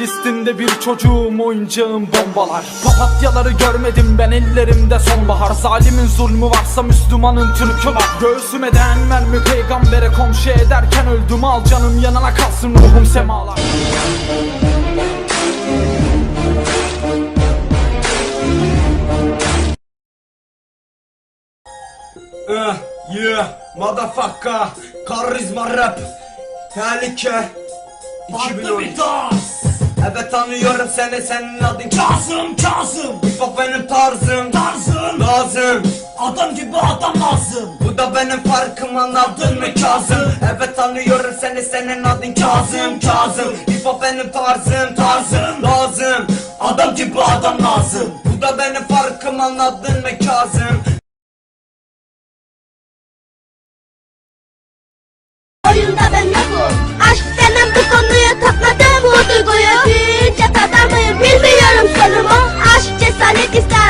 Listinde bir çocuğum oyuncağım bombalar. Papatyaları görmedim ben ellerimde sonbahar. Zalimin zulmü varsa Müslümanın Türk'ü var. Göğsüme değen mermi peygambere komşu ederken öldüm. Al canım yanına kalsın ruhum semalar. Uh, yeah, motherfucker, karizma rap, tehlike, 2013 Evet tanıyorum seni, senin adın Kazım Kazım. Hip hop benim tarzım, Tarzım. Lazım Adam gibi adam lazım Bu da benim farkım anladın mı Kazım? Evet tanıyorum seni, senin adın Kazım, Kazım. Hip hop benim tarzım, tarzım, lazım Adam gibi adam lazım Bu da benim farkım anladın mı Kazım? Oyunda ben yokum Aşk denen bu konuya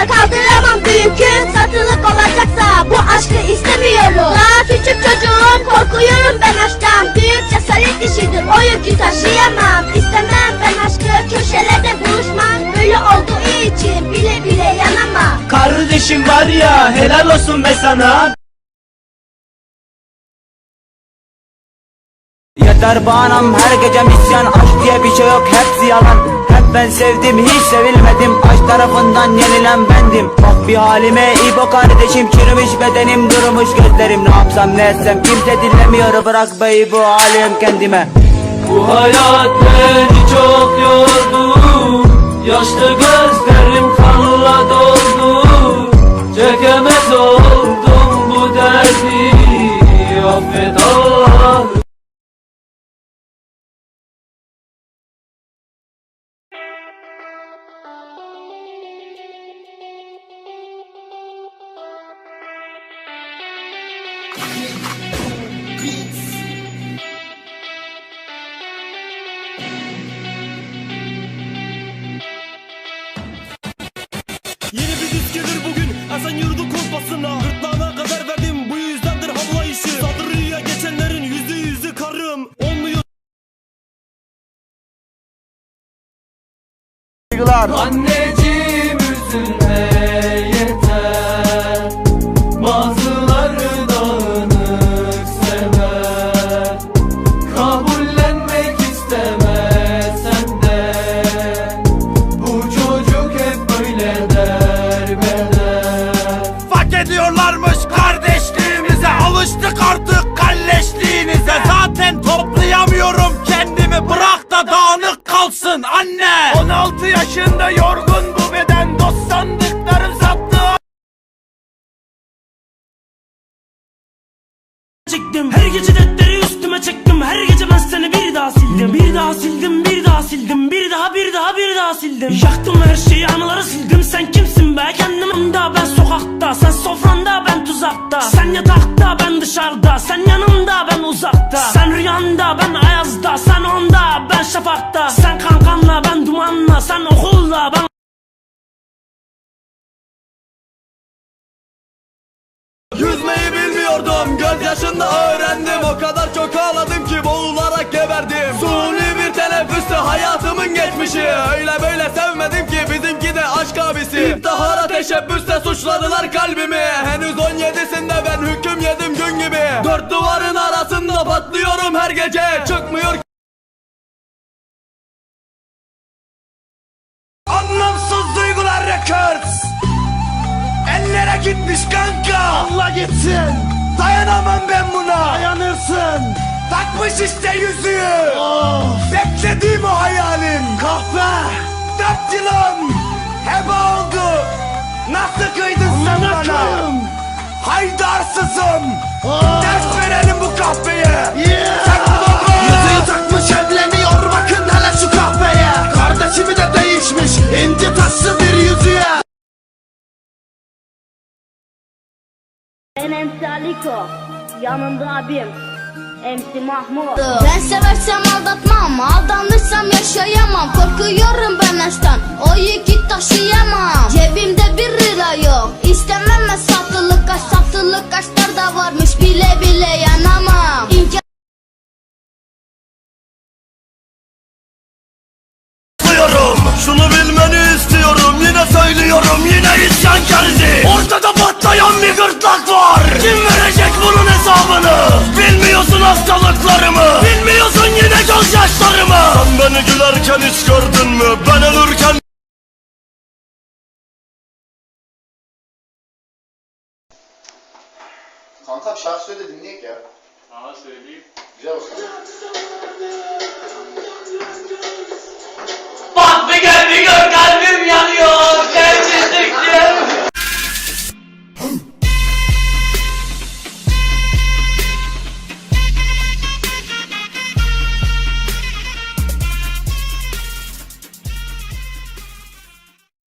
kaldıramam büyük yük Satılık olacaksa bu aşkı istemiyorum. Daha küçük çocuğum korkuyorum ben aşktan. Büyük cesaret işidir o yükü taşıyamam. İstemem ben aşkı köşelerde buluşmak Böyle olduğu için bile bile yanamam. Kardeşim var ya helal olsun be sana. Yeter bağnam her gece misyan Aşk diye bir şey yok hepsi yalan Ben sevdim hiç sevilmedim. Aşk tarafından yenilen bendim. Bak bir halime İbo kardeşim. Çürümüş bedenim durmuş gözlerim. Ne yapsam ne etsem kimse dinlemiyor. Bırak bey bu halim kendime. Bu hayat beni çok yordu Yaşlı gözlerim kanla Yeni bir disk gelir bugün Hasan yurdu kolpasına. Gırtlağına kadar verdim bu yüzdendir havla işi. Sadrıya geçenlerin yüzü yüzü karım Olmuyor. Anneciğim çektim Her gece dertleri üstüme çektim. Her gece ben seni bir daha sildim. Bir daha sildim bir daha sildim. Bir daha bir daha bir daha sildim. Yaktım her şeyi anıları sildim. Sen kimsin be? Kendim da ben sokakta. Sen sofranda ben tuzakta. Sen yatakta ben dışarıda. Sen yanımda ben uzakta. Sen rüyanda ben ayazda. Sen onda ben şafakta. Sen kankanla ben dumanla. Sen okulda ben bilmiyordum Gözyaşında öğrendim O kadar çok ağladım ki boğularak geberdim. Suni bir teneffüste hayatımın geçmişi. Öyle böyle sevmedim ki bizimki de aşk abisi. İntihara teşebbüste suçladılar kalbimi. Henüz 17'sinde ben hüküm yedim gün gibi. Dört duvarın arasında patlıyorum her gece. Çıkmıyor Anlamsız duygular records. Ellere gitmiş kanka. Allah gitsin Dayanamam ben buna. Dayanırsın. Takmış işte yüzüğü. Beklediğim o hayalim. Kahve. Dört yılım. Heba oldu. Nasıl kıydın sen bana? Haydarsızım. Ders verelim bu kahveye. Sen baba. Yüzüğü takmış evleniyor. Bakın hele şu kahveye. Kardeşimi de değişmiş. İnci taşlı bir yüzüğe Ben MC Aliko Yanımda abim MC Mahmut. Ben seversem aldatmam Aldanırsam yaşayamam. Korkuyorum ben aşktan O yükü taşıyamam. Cebimde bir lira yok İstemem ben satılık aşk Satılık aşklar da varmış Bile bile yanamam. İmkan Şunu bilmeni istiyorum yine söylüyorum yine isyan geldi Ortada gırtlak var. Kim verecek bunun hesabını? Bilmiyorsun hastalıklarımı. Bilmiyorsun yine gözyaşlarımı. Sen beni gülerken hiç gördün mü? Ben ölürken Kankam şarkı söyle dinleyek ya. Aa söyleyeyim. Güzel olsun. Bak bir gel bir gör kalbim yanıyor